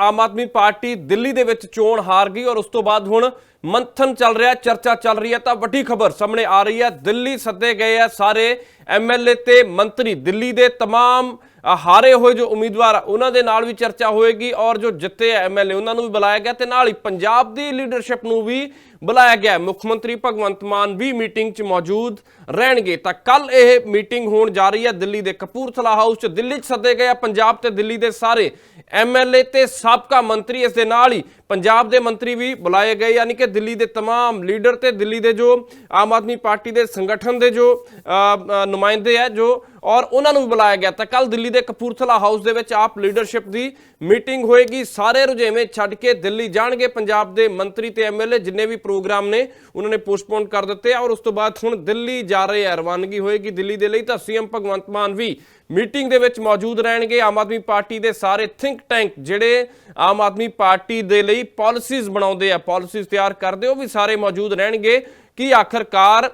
ਆਮ Aadmi party Delhi ਦੇ ਵਿੱਚ ਚੋਣ ਹਾਰ ਗਈ ਔਰ ਉਸ ਤੋਂ ਬਾਅਦ ਹੁਣ ਮੰਥਨ ਚੱਲ ਰਿਹਾ ਚਰਚਾ ਚੱਲ ਰਹੀ ਹੈ ਤਾਂ ਵੱਡੀ ਖਬਰ ਸਾਹਮਣੇ ਆ ਰਹੀ ਹੈ ਦਿੱਲੀ ਸੱਦੇ ਗਏ ਆ ਸਾਰੇ ਐਮਐਲਏ ਤੇ ਮੰਤਰੀ ਦਿੱਲੀ ਦੇ तमाम ਅ, ਹਾਰੇ ਹੋਏ ਜੋ ਉਮੀਦਵਾਰ ਆ, ਉਹਨਾਂ ਦੇ ਨਾਲ ਵੀ ਚਰਚਾ ਹੋਏਗੀ ਔਰ ਜੋ ਜਿੱਤੇ ਐਮਐਲਏ ਉਹਨਾਂ ਨੂੰ ਵੀ ਬੁਲਾਇਆ ਗਿਆ ਤੇ ਨਾਲ ਹੀ ਪੰਜਾਬ ਦੀ ਲੀਡਰਸ਼ਿਪ ਨੂੰ ਵੀ ਬੁਲਾਇਆ ਗਿਆ ਹੈ। ਮੁੱਖ ਮੰਤਰੀ ਭਗਵੰਤ ਮਾਨ ਵੀ ਮੀਟਿੰਗ 'ਚ ਮੌਜੂਦ ਰਹਿਣਗੇ ਤਾਂ ਕੱਲ ਇਹ ਮੀਟਿੰਗ ਹੋਣ ਜਾ ਰਹੀ ਹੈ ਦਿੱਲੀ ਦੇ ਕਪੂਰਥਲਾ ਹਾਊਸ 'ਚ ਦਿੱਲੀ 'ਚ ਸੱਦੇ ਗਏ ਆ ਪੰਜਾਬ ਤੇ ਦਿੱਲੀ ਦੇ ਸਾਰੇ ਐਮਐਲਏ ਤੇ ਸਾਬਕਾ ਮੰਤਰੀ ਇਸ ਦੇ ਨਾਲ ਹੀ ਪੰਜਾਬ ਦੇ ਮੰਤਰੀ ਵੀ ਬੁਲਾਏ ਗਏ ਯਾਨੀ ਕਿ ਦਿੱਲੀ ਦੇ तमाम ਲੀਡਰ ਤੇ ਦਿੱਲੀ ਦੇ ਜੋ ਆਮ ਆਦਮੀ ਪਾਰਟੀ ਦੇ ਸੰਗਠਨ ਦੇ ਜੋ ਅ, ਅ, ਨੁਮਾਇੰਦੇ ਹੈ ਜੋ ਔਰ ਉਹਨਾਂ ਨੂੰ ਬੁਲਾਇਆ ਗਿਆ ਤਾਂ ਕੱਲ ਦਿੱਲੀ ਦੇ ਕਪੂਰਥਲਾ ਹਾਊਸ ਦੇ ਵਿੱਚ ਆਪ ਲੀਡਰਸ਼ਿਪ ਦੀ ਮੀਟਿੰਗ ਹੋਏਗੀ। ਸਾਰੇ ਰੁਝੇਵੇਂ ਛੱਡ ਕੇ ਦਿੱਲੀ ਜਾਣਗੇ। ਪੰਜਾਬ ਦੇ ਮੰਤਰੀ ਤੇ ਐਮਐਲਏ ਜਿੰਨੇ ਵੀ ਪ੍ਰੋਗਰਾਮ ਨੇ, ਉਹਨਾਂ ਨੇ ਪੋਸਟਪੋਨ ਕਰ ਦਿੱਤੇ ਔਰ ਉਸ ਤੋਂ ਬਾਅਦ ਹੁਣ ਦਿੱਲੀ ਜਾ ਰਹੇ ਆ। ਰਵਾਨਗੀ ਹੋਏਗੀ ਦਿੱਲੀ ਦੇ ਲਈ ਤਾਂ ਸੀਐਮ ਭਗਵੰਤ ਮਾਨ ਵੀ ਮੀਟਿੰਗ ਦੇ ਵਿੱਚ ਮੌਜੂਦ ਰਹਿਣਗੇ। ਆਮ ਆਦਮੀ ਪਾਰਟੀ ਦੇ ਸਾਰੇ ਥਿੰਕ ਟੈਂਕ ਜਿਹੜੇ ਆਮ ਆਦਮੀ ਪਾਰਟੀ ਦੇ ਲਈ ਪਾਲਿਸੀਜ਼ ਬਣਾਉਂਦੇ ਆ ਪਾਲਿਸੀਜ਼ ਤਿਆਰ ਕਰਦੇ ਉਹ ਵੀ ਸਾਰੇ ਮੌਜੂਦ ਰਹਿਣਗੇ। ਕਿ ਆਖਰਕਾਰ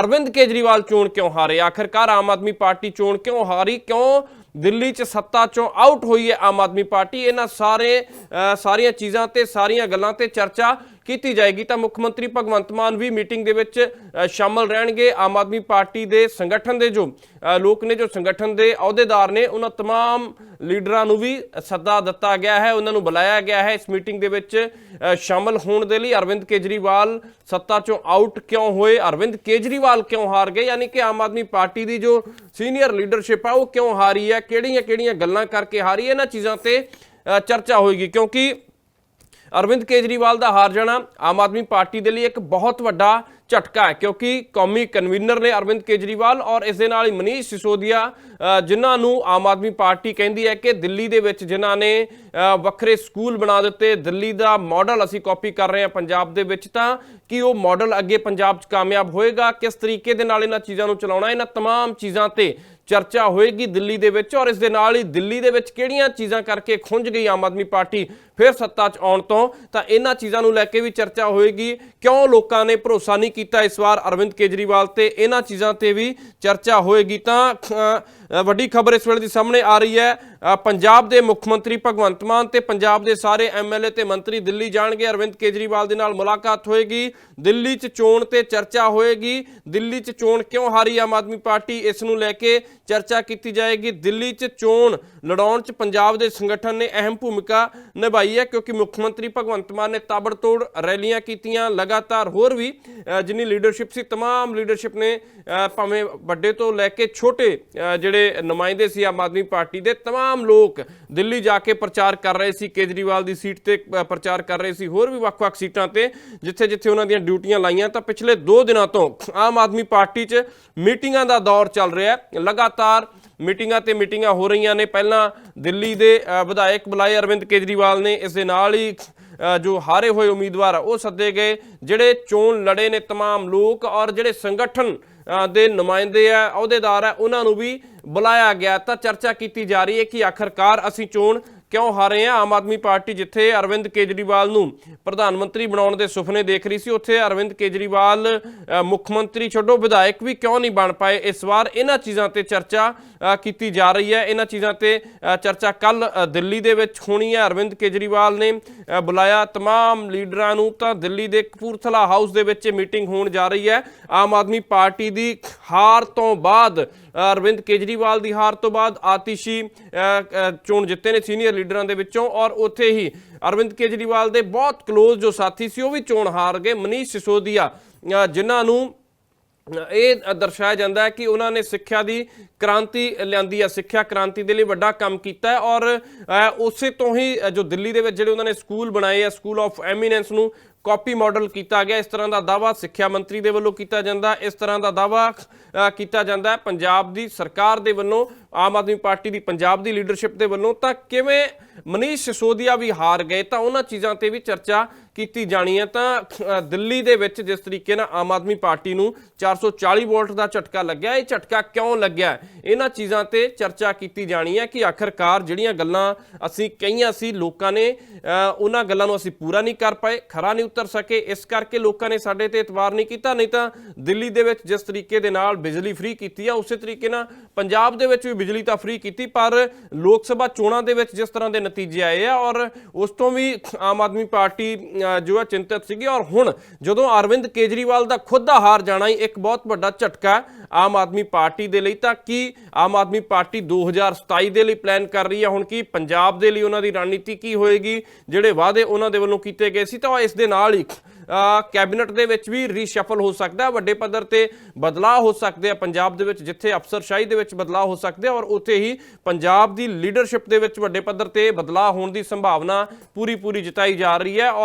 ਅਰਵਿੰਦ ਕੇਜਰੀਵਾਲ ਚੋਣ ਕਿਉਂ ਹਾਰੇ? ਆਖਰਕਾਰ ਆਮ ਆਦਮੀ ਪਾਰਟੀ ਚੋਣ ਕਿਉਂ ਹਾਰੀ? ਕਿਉਂ ਦਿੱਲੀ 'ਚ ਸੱਤਾ ਚੋਂ ਆਊਟ ਹੋਈ ਹੈ ਆਮ ਆਦਮੀ ਪਾਰਟੀ? ਇਹਨਾਂ ਸਾਰੇ ਸਾਰੀਆਂ ਚੀਜ਼ਾਂ ਤੇ, ਸਾਰੀਆਂ ਗੱਲਾਂ ਤੇ ਚਰਚਾ ਕੀਤੀ ਜਾਏਗੀ ਤਾਂ ਮੁੱਖ ਮੰਤਰੀ ਭਗਵੰਤ ਮਾਨ ਵੀ ਮੀਟਿੰਗ ਦੇ ਵਿੱਚ ਅ, ਸ਼ਾਮਲ ਰਹਿਣਗੇ ਆਮ ਆਦਮੀ ਪਾਰਟੀ ਦੇ ਸੰਗਠਨ ਦੇ ਜੋ ਅ, ਲੋਕ ਨੇ ਜੋ ਸੰਗਠਨ ਦੇ ਅਹੁਦੇਦਾਰ ਨੇ ਉਹਨਾਂ तमाम ਲੀਡਰਾਂ ਨੂੰ ਵੀ ਸੱਦਾ ਦਿੱਤਾ ਗਿਆ ਹੈ ਉਹਨਾਂ ਨੂੰ ਬੁਲਾਇਆ ਗਿਆ ਹੈ ਇਸ ਮੀਟਿੰਗ ਦੇ ਵਿੱਚ ਅ, ਸ਼ਾਮਲ ਹੋਣ ਦੇ ਲਈ ਅਰਵਿੰਦ ਕੇਜਰੀਵਾਲ ਸੱਤਾ ਚੋਂ ਆਊਟ ਕਿਉਂ ਹੋਏ ਅਰਵਿੰਦ ਕੇਜਰੀਵਾਲ ਕਿਉਂ ਹਾਰ ਗਏ ਯਾਨੀ ਕਿ ਆਮ ਆਦਮੀ ਪਾਰਟੀ ਦੀ ਜੋ ਸੀਨੀਅਰ ਲੀਡਰਸ਼ਿਪ ਆ ਉਹ ਕਿਉਂ ਹਾਰੀ ਹੈ ਕਿਹੜੀਆਂ ਕਿਹੜੀਆਂ ਗੱਲਾਂ ਕਰਕੇ ਹਾਰੀ ਹੈ ਇਹਨਾਂ ਚੀਜ਼ਾਂ ਤੇ ਅ, ਚਰਚਾ ਹੋਏਗੀ ਕਿਉਂਕਿ ਅਰਵਿੰਦ ਕੇਜਰੀਵਾਲ ਦਾ ਹਾਰ ਜਾਣਾ ਆਮ ਆਦਮੀ ਪਾਰਟੀ ਦੇ ਲਈ ਇੱਕ ਬਹੁਤ ਵੱਡਾ ਝਟਕਾ ਹੈ ਕਿਉਂਕਿ ਕੌਮੀ ਕਨਵੀਨਰ ਨੇ ਅਰਵਿੰਦ ਕੇਜਰੀਵਾਲ ਔਰ ਇਸ ਦੇ ਨਾਲ ਹੀ ਮਨੀਸ਼ ਸਿਸੋਦੀਆ ਅ, ਜਿਨ੍ਹਾਂ ਨੂੰ ਆਮ ਆਦਮੀ ਪਾਰਟੀ ਕਹਿੰਦੀ ਹੈ ਕਿ ਦਿੱਲੀ ਦੇ ਵਿੱਚ ਜਿਨ੍ਹਾਂ ਨੇ ਅ, ਵੱਖਰੇ ਸਕੂਲ ਬਣਾ ਦਿੱਤੇ ਦਿੱਲੀ ਦਾ ਮਾਡਲ ਅਸੀਂ ਕਾਪੀ ਕਰ ਰਹੇ ਹਾਂ ਪੰਜਾਬ ਦੇ ਵਿੱਚ ਤਾਂ ਕੀ ਉਹ ਮਾਡਲ ਅੱਗੇ ਪੰਜਾਬ 'ਚ ਕਾਮਯਾਬ ਹੋਏਗਾ ਕਿਸ ਤਰੀਕੇ ਦੇ ਨਾਲ ਇਹਨਾਂ ਚੀਜ਼ਾਂ ਨੂੰ ਚਲਾਉਣਾ ਇਹਨਾਂ तमाम ਚੀਜ਼ਾਂ ਤੇ ਚਰਚਾ ਹੋਏਗੀ ਦਿੱਲੀ ਦੇ ਵਿੱਚ ਔਰ ਇਸ ਦੇ ਨਾਲ ਹੀ ਦਿੱਲੀ ਦੇ ਵਿੱਚ ਕਿਹੜੀਆਂ ਚੀਜ਼ਾਂ ਕਰਕੇ ਖੁੰਝ ਗਈ ਆਮ ਆਦਮੀ ਪਾਰਟੀ ਫਿਰ ਸੱਤਾ 'ਚ ਆਉਣ ਤੋਂ ਤਾਂ ਇਹਨਾਂ ਚੀਜ਼ਾਂ ਨੂੰ ਲੈ ਕੇ ਵੀ ਚਰਚਾ ਹੋਏਗੀ ਕਿਉਂ ਲੋਕਾਂ ਨੇ ਭਰੋਸਾ ਨਹੀਂ ਕੀਤਾ ਇਸ ਵਾਰ ਅਰਵਿੰਦ ਕੇਜਰੀਵਾਲ ਤੇ ਇਹਨਾਂ ਚੀਜ਼ਾਂ ਤੇ ਵੀ ਚਰਚਾ ਹੋਏਗੀ ਤਾਂ ਵੱਡੀ ਖਬਰ ਇਸ ਵੇਲੇ ਦੀ ਸਾਹਮਣੇ ਆ ਰਹੀ ਹੈ। ਪੰਜਾਬ ਦੇ ਮੁੱਖ ਮੰਤਰੀ ਭਗਵੰਤ ਮਾਨ ਤੇ ਪੰਜਾਬ ਦੇ ਸਾਰੇ ਐਮਐਲਏ ਤੇ ਮੰਤਰੀ ਦਿੱਲੀ ਜਾਣਗੇ। ਅਰਵਿੰਦ ਕੇਜਰੀਵਾਲ ਦੇ ਨਾਲ ਮੁਲਾਕਾਤ ਹੋਏਗੀ। ਦਿੱਲੀ 'ਚ ਚੋਣ ਤੇ ਚਰਚਾ ਹੋਏਗੀ। ਦਿੱਲੀ 'ਚ ਚੋਣ ਕਿਉਂ ਹਾਰੀ ਆਮ ਆਦਮੀ ਪਾਰਟੀ, ਇਸ ਨੂੰ ਲੈ ਕੇ ਚਰਚਾ ਕੀਤੀ ਜਾਏਗੀ। ਦਿੱਲੀ 'ਚ ਚੋਣ ਲੜਾਉਣ 'ਚ ਪੰਜਾਬ ਦੇ ਸੰਗਠਨ ਨੇ ਅਹਿਮ ਭੂਮਿਕਾ ਨਿਭਾਈ ਹੈ, ਕਿਉਂਕਿ ਮੁੱਖ ਮੰਤਰੀ ਭਗਵੰਤ ਮਾਨ ਨੇ ਤਾਬੜਤੋੜ ਰੈਲੀਆਂ ਕੀਤੀਆਂ, ਲਗਾਤਾਰ ਹੋਰ ਵੀ ਜਿੰਨੀ ਲੀਡਰਸ਼ਿਪ ਸੀ तमाम ਲੀਡਰਸ਼ਿਪ ਨੇ ਅ, ਭਾਵੇਂ ਵੱਡੇ ਤੋਂ ਲੈ ਕੇ ਛੋਟੇ ਅ, ਜਿਹੜੇ ਨੁਮਾਇੰਦੇ ਸੀ ਆਮ ਆਦਮੀ ਪਾਰਟੀ ਦੇ तमाम ਲੋਕ ਦਿੱਲੀ ਜਾ ਕੇ ਪ੍ਰਚਾਰ ਕਰ ਰਹੇ ਸੀ ਕੇਜਰੀਵਾਲ ਦੀ ਸੀਟ ਤੇ ਅ, ਪ੍ਰਚਾਰ ਕਰ ਰਹੇ ਸੀ ਹੋਰ ਵੀ ਵੱਖ-ਵੱਖ ਸੀਟਾਂ ਤੇ ਜਿੱਥੇ ਜਿੱਥੇ ਉਹਨਾਂ ਦੀਆਂ ਡਿਊਟੀਆਂ ਲਾਈਆਂ ਤਾਂ ਪਿਛਲੇ 2 ਦਿਨਾਂ ਤੋਂ ਆਮ ਆਦਮੀ ਪਾਰਟੀ 'ਚ ਮੀਟਿੰਗਾਂ ਦਾ ਦੌਰ ਚੱਲ ਰਿਹਾ ਹੈ ਲਗਾਤਾਰ ਮੀਟਿੰਗਾਂ ਤੇ ਮੀਟਿੰਗਾਂ ਹੋ ਰਹੀਆਂ ਨੇ ਪਹਿਲਾਂ ਦਿੱਲੀ ਦੇ ਅ, ਵਿਧਾਇਕ ਬੁਲਾਏ ਅਰਵਿੰਦ ਕੇਜਰੀਵਾਲ ਨੇ ਇਸ ਦੇ ਨਾਲ ਹੀ ਅ, ਜੋ ਹਾਰੇ ਹੋਏ ਉਮੀਦਵਾਰ ਆ ਉਹ ਸੱਦੇ ਗਏ ਜਿਹੜੇ ਚੋਣ ਲੜੇ ਨੇ तमाम ਲੋਕ ਔਰ ਜਿਹੜੇ ਸੰਗਠਨ ਅ, ਦੇ ਨੁਮਾਇੰਦੇ ਆ ਅਹੁਦੇਦਾਰ ਆ ਉਹਨਾਂ ਨੂੰ ਵੀ ਬੁਲਾਇਆ ਗਿਆ ਤਾਂ ਚਰਚਾ ਕੀਤੀ ਜਾ ਰਹੀ ਹੈ ਕਿ ਆਖਰਕਾਰ ਅਸੀਂ ਚੋਣ ਕਿਉਂ ਹਾਰੇ ਆ ਆਮ ਆਦਮੀ ਪਾਰਟੀ ਜਿੱਥੇ ਅਰਵਿੰਦ ਕੇਜਰੀਵਾਲ ਨੂੰ ਪ੍ਰਧਾਨ ਮੰਤਰੀ ਬਣਾਉਣ ਦੇ ਸੁਪਨੇ ਦੇਖ ਰਹੀ ਸੀ ਉੱਥੇ ਅਰਵਿੰਦ ਕੇਜਰੀਵਾਲ ਅ, ਮੁੱਖ ਮੰਤਰੀ ਛੱਡੋ ਵਿਧਾਇਕ ਵੀ ਕਿਉਂ ਨਹੀਂ ਬਣ ਪਾਏ ਇਸ ਵਾਰ ਇਹਨਾਂ ਚੀਜ਼ਾਂ ਤੇ ਚਰਚਾ ਅ, ਕੀਤੀ ਜਾ ਰਹੀ ਹੈ ਇਹਨਾਂ ਚੀਜ਼ਾਂ ਤੇ ਅ, ਚਰਚਾ ਕੱਲ ਦਿੱਲੀ ਦੇ ਵਿੱਚ ਹੋਣੀ ਹੈ ਅਰਵਿੰਦ ਕੇਜਰੀਵਾਲ ਨੇ ਅ, ਬੁਲਾਇਆ तमाम ਲੀਡਰਾਂ ਨੂੰ ਤਾਂ ਦਿੱਲੀ ਦੇ ਕਪੂਰਥਲਾ ਹਾਊਸ ਦੇ ਵਿੱਚ ਮੀਟਿੰਗ ਹੋਣ ਜਾ ਰਹੀ ਹੈ ਆਮ ਆਦਮੀ ਪਾਰਟੀ ਦੀ ਹਾਰ ਤੋਂ ਬਾਅਦ ਅਰਵਿੰਦ ਕੇਜਰੀਵਾਲ ਦੀ ਹਾਰ ਤੋਂ ਬਾਅਦ ਆਤਿਸ਼ੀ ਚੋਣ ਜਿੱਤੇ ਨੇ ਸੀਨੀਅਰ ਲੀਡਰਾਂ ਦੇ ਵਿੱਚੋਂ ਔਰ ਉੱਥੇ ਹੀ ਅਰਵਿੰਦ ਕੇਜਰੀਵਾਲ ਦੇ ਬਹੁਤ ਕਲੋਜ਼ ਜੋ ਸਾਥੀ ਸੀ ਉਹ ਵੀ ਚੋਣ ਹਾਰ ਗਏ। ਮਨੀਸ਼ ਸਿਸੋਦੀਆ ਜਿਨ੍ਹਾਂ ਨੂੰ ਇਹ ਦਰਸਾਇਆ ਜਾਂਦਾ ਹੈ ਕਿ ਉਹਨਾਂ ਨੇ ਸਿੱਖਿਆ ਦੀ ਕ੍ਰਾਂਤੀ ਲਿਆਂਦੀ ਹੈ, ਸਿੱਖਿਆ ਕ੍ਰਾਂਤੀ ਦੇ ਲਈ ਵੱਡਾ ਕੰਮ ਕੀਤਾ ਹੈ ਔਰ ਉਸੇ ਤੋਂ ਹੀ ਜੋ ਦਿੱਲੀ ਦੇ ਵਿੱਚ ਜਿਹੜੇ ਉਹਨਾਂ ਨੇ ਸਕੂਲ ਬਣਾਏ ਆ ਸਕੂਲ ਆਫ ਐਮੀਨੈਂਸ ਨੂੰ ਕਾਪੀ ਮਾਡਲ ਕੀਤਾ ਗਿਆ। ਇਸ ਤਰ੍ਹਾਂ ਦਾ ਦਾਵਾ ਸਿੱਖਿਆ ਮੰਤਰੀ ਦੇ ਵੱਲੋਂ ਕੀਤਾ ਜਾਂਦਾ ਇਸ ਤਰ੍ਹਾਂ ਦਾ ਦਾਵਾ ਕੀਤਾ ਜਾਂਦਾ ਪੰਜਾਬ ਦੀ ਸਰਕਾਰ ਦੇ ਵੱਲੋਂ, ਆਮ ਆਦਮੀ ਪਾਰਟੀ ਦੀ ਪੰਜਾਬ ਦੀ ਲੀਡਰਸ਼ਿਪ ਦੇ ਵੱਲੋਂ ਤਾਂ ਕਿਵੇਂ ਮਨੀਸ਼ ਸਿਸੋਦੀਆ ਵੀ ਹਾਰ ਗਏ, ਤਾਂ ਉਹਨਾਂ ਚੀਜ਼ਾਂ ਤੇ ਵੀ ਚਰਚਾ ਕੀਤੀ ਜਾਣੀ ਹੈ। ਤਾਂ ਦਿੱਲੀ ਦੇ ਵਿੱਚ ਜਿਸ ਤਰੀਕੇ ਨਾਲ ਆਮ ਆਦਮੀ ਪਾਰਟੀ ਨੂੰ 440 ਵੋਲਟ ਦਾ ਝਟਕਾ ਲੱਗਿਆ, ਇਹ ਝਟਕਾ ਕਿਉਂ ਲੱਗਿਆ? ਇਹਨਾਂ ਚੀਜ਼ਾਂ ਤੇ ਚਰਚਾ ਕੀਤੀ ਜਾਣੀ ਹੈ ਕਿ ਆਖਰਕਾਰ ਜਿਹੜੀਆਂ ਗੱਲਾਂ ਅਸੀਂ ਕਹੀਆਂ ਸੀ ਲੋਕਾਂ ਨੇ ਉਹਨਾਂ ਗੱਲਾਂ ਨੂੰ ਅਸੀਂ ਪੂਰਾ ਨਹੀਂ ਕਰ ਪਾਏ, ਖਰਾ ਨਹੀਂ ਉਤਰ ਸਕੇ, ਇਸ ਕਰਕੇ ਲੋਕਾਂ ਨੇ ਸਾਡੇ ਤੇ ਇਤਵਾਰ ਨਹੀਂ ਕੀਤਾ, ਨਹੀਂ ਤਾਂ ਦਿੱਲੀ ਦੇ ਵਿੱਚ ਜਿਸ ਤਰੀਕੇ ਦੇ ਨਾਲ ਬਿਜਲੀ ਫ੍ਰੀ ਕੀਤੀ ਆ, ਉਸੇ ਤਰੀਕੇ ਨਾਲ ਪੰਜਾਬ ਦੇ ਵਿੱਚ ਵੀ ਬਿਜਲੀ ਤਾਂ ਫ੍ਰੀ ਕੀਤੀ, ਪਰ ਲੋਕ ਸਭਾ ਚੋਣਾਂ ਦੇ ਵਿੱਚ ਜਿਸ ਤਰ੍ਹਾਂ ਦੇ ਨਤੀਜੇ ਆਏ ਆ ਔਰ ਉਸ ਤੋਂ ਵੀ ਆਮ ਆਦਮੀ ਪਾਰਟੀ ਜੋ ਹੈ ਚਿੰਤਤ ਸੀਗੀ ਔਰ ਹੁਣ ਜਦੋਂ ਅਰਵਿੰਦ ਕੇਜਰੀਵਾਲ ਦਾ ਖੁਦ ਦਾ ਹਾਰ ਜਾਣਾ ਹੀ ਇੱਕ ਬਹੁਤ ਵੱਡਾ ਝਟਕਾ ਆਮ ਆਦਮੀ ਪਾਰਟੀ ਦੇ ਲਈ, ਤਾਂ ਕੀ ਆਮ ਆਦਮੀ ਪਾਰਟੀ 2027 ਦੇ ਲਈ ਪਲਾਨ ਕਰ ਰਹੀ ਹੈ ਹੁਣ ਕੀ ਪੰਜਾਬ ਦੇ ਲਈ ਉਹਨਾਂ ਦੀ ਰਣਨੀਤੀ ਕੀ ਹੋਏਗੀ? ਜਿਹੜੇ ਵਾਅਦੇ ਉਹਨਾਂ ਦੇ ਵੱਲੋਂ ਕੀਤੇ ਗਏ ਸੀ, ਤਾਂ ਇਸ ਦੇ ਨਾਲ ਹੀ ਕੈਬਨਿਟ ਦੇ ਵਿੱਚ ਵੀ ਰੀਸ਼ਫਲ ਹੋ ਸਕਦਾ ਵੱਡੇ ਪੱਧਰ ਤੇ ਬਦਲਾਅ ਹੋ ਸਕਦੇ ਆ, ਪੰਜਾਬ ਦੇ ਵਿੱਚ ਜਿੱਥੇ ਅਫਸਰਸ਼ਾਹੀ ਦੇ ਵਿੱਚ ਬਦਲਾਅ ਹੋ ਸਕਦੇ ਆ, ਔਰ ਉੱਥੇ ਹੀ ਪੰਜਾਬ ਦੀ ਲੀਡਰਸ਼ਿਪ ਦੇ ਵਿੱਚ ਵੱਡੇ ਪੱਧਰ ਤੇ ਬਦਲਾਅ ਹੋਣ ਦੀ ਸੰਭਾਵਨਾ ਪੂਰੀ ਪੂਰੀ ਜਤਾਈ ਜਾ ਰਹੀ ਹੈ, ਔਰ